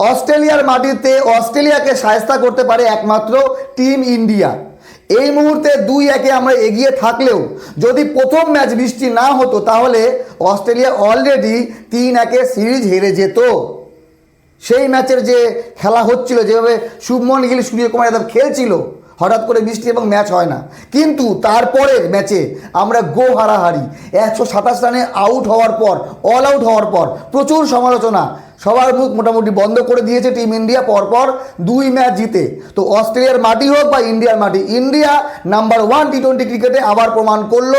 অস্ট্রেলিয়ার মাটিতে অস্ট্রেলিয়াকে সায়স্তা করতে পারে একমাত্র টিম ইন্ডিয়া। এই মুহূর্তে দুই একে আমরা এগিয়ে থাকলেও যদি প্রথম ম্যাচ বৃষ্টি না হতো, তাহলে অস্ট্রেলিয়া অলরেডি তিন একে সিরিজ হেরে যেত। সেই ম্যাচের যে খেলা হচ্ছিল, যেভাবে শুভমন গিল সূর্যকুমার যাদব খেলছিল, হঠাৎ করে বৃষ্টি এবং ম্যাচ হয় না। কিন্তু তারপরের ম্যাচে আমরা গো হারাহারি, একশো সাতাশ রানে আউট হওয়ার পর অল আউট হওয়ার পর প্রচুর সমালোচনা সবার মুখ মোটামুটি বন্ধ করে দিয়েছে টিম ইন্ডিয়া পরপর দুই ম্যাচ জিতে। তো অস্ট্রেলিয়ার মাটি হোক বা ইন্ডিয়ার মাটি, India number one T twenty ক্রিকেটে আবার প্রমাণ করল।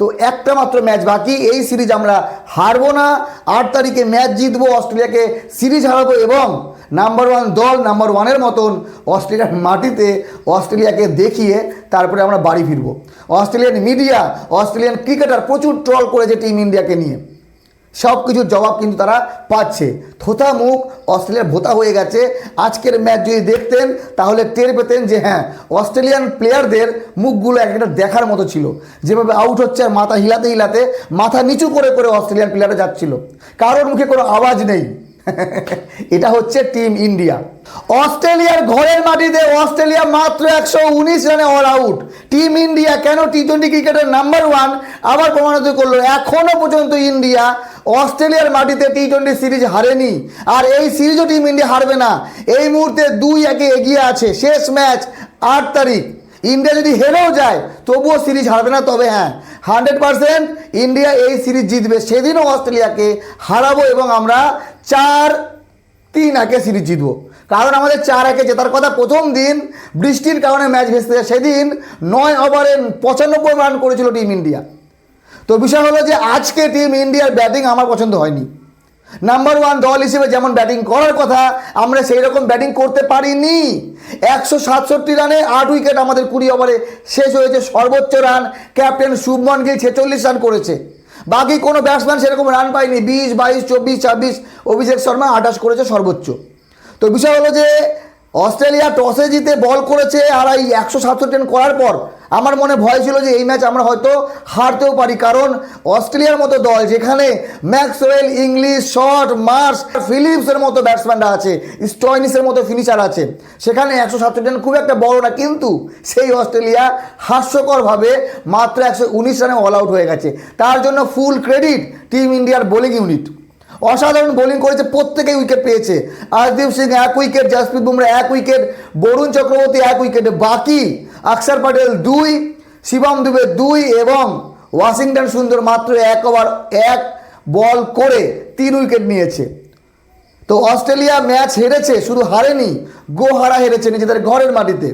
তো একটা মাত্র ম্যাচ বাকি, এই সিরিজ আমরা হারবো না। আট তারিখে ম্যাচ জিতবো, অস্ট্রেলিয়াকে সিরিজ হারাবো এবং নাম্বার ওয়ান দল নাম্বার ওয়ানের মতন অস্ট্রেলিয়ার মাটিতে অস্ট্রেলিয়াকে দেখিয়ে তারপরে আমরা বাড়ি ফিরবো। অস্ট্রেলিয়ান মিডিয়া, অস্ট্রেলিয়ান ক্রিকেটার প্রচুর ট্রল করেছে টিম ইন্ডিয়াকে নিয়ে। সব কিছুর জবাব কিন্তু তারা পাচ্ছে। থোথা মুখ অস্ট্রেলিয়ার ভোতা হয়ে গেছে। আজকের ম্যাচ যদি দেখতেন, তাহলে টের পেতেন যে হ্যাঁ অস্ট্রেলিয়ান প্লেয়ারদের মুখগুলো একটা দেখার মতো ছিল। যেভাবে আউট হচ্ছে আর মাথা হিলাতে হিলাতে মাথা নিচু করে করে অস্ট্রেলিয়ান প্লেয়াররা যাচ্ছিল। কারোর মুখে কোনো আওয়াজ নেই। এটা হচ্ছে টিম ইন্ডিয়া। অস্ট্রেলিয়ার ঘরের মাটিতে অস্ট্রেলিয়া মাত্র একশো উনিশ রানে অল আউট টিম ইন্ডিয়া কেন টি টোয়েন্টি ক্রিকেটের নাম্বার ওয়ান আবার প্রমাণিত করল এখনও পর্যন্ত ইন্ডিয়া অস্ট্রেলিয়ার মাটিতে টি টোয়েন্টি সিরিজ হারেনি। আর এই সিরিজও টিম ইন্ডিয়া হারবে না। এই মুহূর্তে দুই একে এগিয়ে আছে। শেষ ম্যাচ আট তারিখ। ইন্ডিয়া যদি হেরেও যায়, তবুও সিরিজ হারবে না, তবে হ্যাঁ হান্ড্রেড পারসেন্ট ইন্ডিয়া এই সিরিজ জিতবে। সেদিনও অস্ট্রেলিয়াকে হারাবো এবং আমরা চার তিন একে সিরিজ জিতবো। কারণ আমাদের চার একে জেতার কথা প্রথম দিন, বৃষ্টির কারণে ম্যাচ ভেস্তে যায়। সেদিন নয় ওভারে পঁচানব্বই রান করেছিল টিম ইন্ডিয়া। তো বিষয় হলো যে আজকে টিম ইন্ডিয়ার ব্যাটিং আমার পছন্দ হয়নি। নাম্বার ওয়ান দল হিসেবে যেমন ব্যাটিং করার কথা, আমরা সেই রকম ব্যাটিং করতে পারিনি। একশো সাতষট্টি রানে আট উইকেট আমাদের কুড়ি ওভারে শেষ হয়েছে, সর্বোচ্চ রান ক্যাপ্টেন শুভমন গিল ছেচল্লিশ রান করেছে। বাকি কোনো ব্যাটসম্যান সেরকম রান পায়নি, বিশ, বাইশ, চব্বিশ, ছাব্বিশ, অভিষেক শর্মা আঠাশ করেছে সর্বোচ্চ। তো বিষয় হলো যে অস্ট্রেলিয়া টসে জিতে বল করেছে আর এই একশো সাতষট্টি রান করার পর। আমার মনে ভয় ছিল যে এই ম্যাচ আমরা হয়তো হারতেও পারি, কারণ অস্ট্রেলিয়ার মতো দল যেখানে ম্যাক্সওয়েল, ইংলিশ শর্ট মার্স ফিলিপসের মতো ব্যাটসম্যানরা আছে, স্টয়নিসের মতো ফিনিশার আছে, সেখানে একশো সাতষট্টি রান খুব একটা বড় না, কিন্তু সেই অস্ট্রেলিয়া হাস্যকরভাবে মাত্র একশো উনিশ রানে অল আউট হয়ে গেছে। তার জন্য ফুল ক্রেডিট টিম ইন্ডিয়ার বোলিং ইউনিট অসাধারণ বোলিং করেছে, প্রত্যেকেই উইকেট পেয়েছে। আরদীপ সিং এক উইকেট জাসপ্রীত বুমরা এক উইকেট বরুণ চক্রবর্তী এক উইকেটে বাকি অক্ষর প্যাটেল দুই, শিবম দুবে দুই এবং ওয়াশিংটন সুন্দর মাত্র এক ওভার এক বল করে তিন উইকেট নিয়েছে। তো অস্ট্রেলিয়া ম্যাচ হেরেছে, শুধু হারেনি গো হারা হেরেছে নিজেদের ঘরের মাটিতে।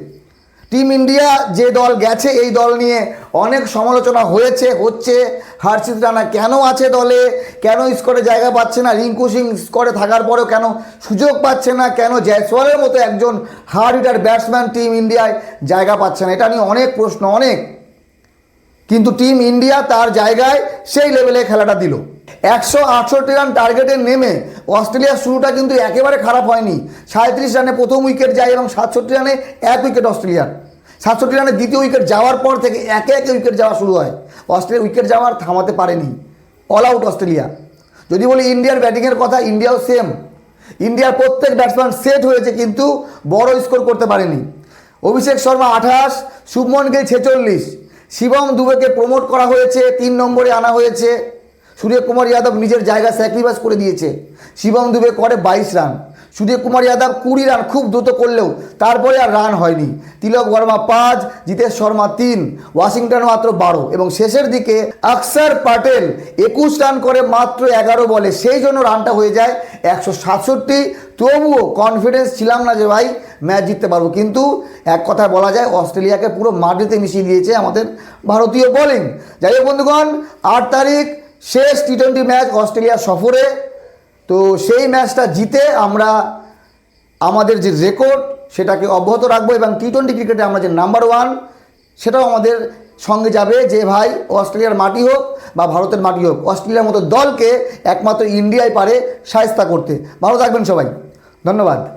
টিম ইন্ডিয়া যে দল গেছে, এই দল নিয়ে অনেক সমালোচনা হয়েছে, হচ্ছে। হার্ষিত রানা কেন আছে দলে? কেন স্কোরে জায়গা পাচ্ছে না? রিঙ্কু সিং স্কোরে থাকার পরেও কেন সুযোগ পাচ্ছে না? কেন জয়সওয়ালের মতো একজন হার্ড হিটার ব্যাটসম্যান টিম ইন্ডিয়ায় জায়গা পাচ্ছে না? এটা নিয়ে অনেক প্রশ্ন, অনেক। কিন্তু টিম ইন্ডিয়া তার জায়গায় সেই লেভেলে খেলাটা দিল। একশো আটষট্টি রান টার্গেটে নেমে অস্ট্রেলিয়ার শুরুটা কিন্তু একেবারে খারাপ হয়নি। সাঁত্রিশ রানে প্রথম উইকেট যায় এবং সাতষট্টি রানে এক উইকেট অস্ট্রেলিয়ার। সাতষট্টি রানে দ্বিতীয় উইকেট যাওয়ার পর থেকে একে একে উইকেট যাওয়া শুরু হয়। অস্ট্রেলিয়া উইকেট যাওয়ার থামাতে পারেনি। All out Australia. যদি বলি ইন্ডিয়ার ব্যাটিংয়ের কথা, ইন্ডিয়াও সেম ইন্ডিয়ার প্রত্যেক ব্যাটসম্যান সেট হয়েছে কিন্তু বড় স্কোর করতে পারেনি। অভিষেক শর্মা আঠাশ, শুভমন গিল ছেচল্লিশ। শিবম দুবেকে প্রমোট করা হয়েছে, তিন নম্বরে আনা হয়েছে। সূর্যকুমার যাদব নিজের জায়গা স্যাক্রিফাইস করে দিয়েছে। শিবম দুবে করে বাইশ রান। সূর্যকুমার যাদব কুড়ি রান খুব দ্রুত করলেও তারপরে আর রান হয়নি। তিলক বর্মা পাঁচ, জিতেশ শর্মা তিন, ওয়াশিংটন মাত্র বারো এবং শেষের দিকে অক্ষর প্যাটেল একুশ রান করে মাত্র এগারো বলে। সেই জন্য রানটা হয়ে যায় একশো সাতষট্টি। তবুও কনফিডেন্স ছিলাম না যে ভাই ম্যাচ জিততে পারব। কিন্তু এক কথায় বলা যায়, অস্ট্রেলিয়াকে পুরো মাটিতে মিশিয়ে দিয়েছে আমাদের ভারতীয় বোলিং যাই হোক বন্ধুগণ, আট তারিখ শেষ টি টোয়েন্টি ম্যাচ অস্ট্রেলিয়া সফরে। তো সেই ম্যাচটা জিতে আমরা আমাদের যে রেকর্ড সেটাকে অব্যাহত রাখব এবং টি টোয়েন্টি ক্রিকেটে আমরা যে নাম্বার ওয়ান সেটাও আমাদের সঙ্গে যাবে যে ভাই অস্ট্রেলিয়ার মাটি হোক বা ভারতের মাটি হোক, অস্ট্রেলিয়ার মতো দলকে একমাত্র ইন্ডিয়ায় পারে সায়স্তা করতে। ভালো থাকবেন সবাই। ধন্যবাদ।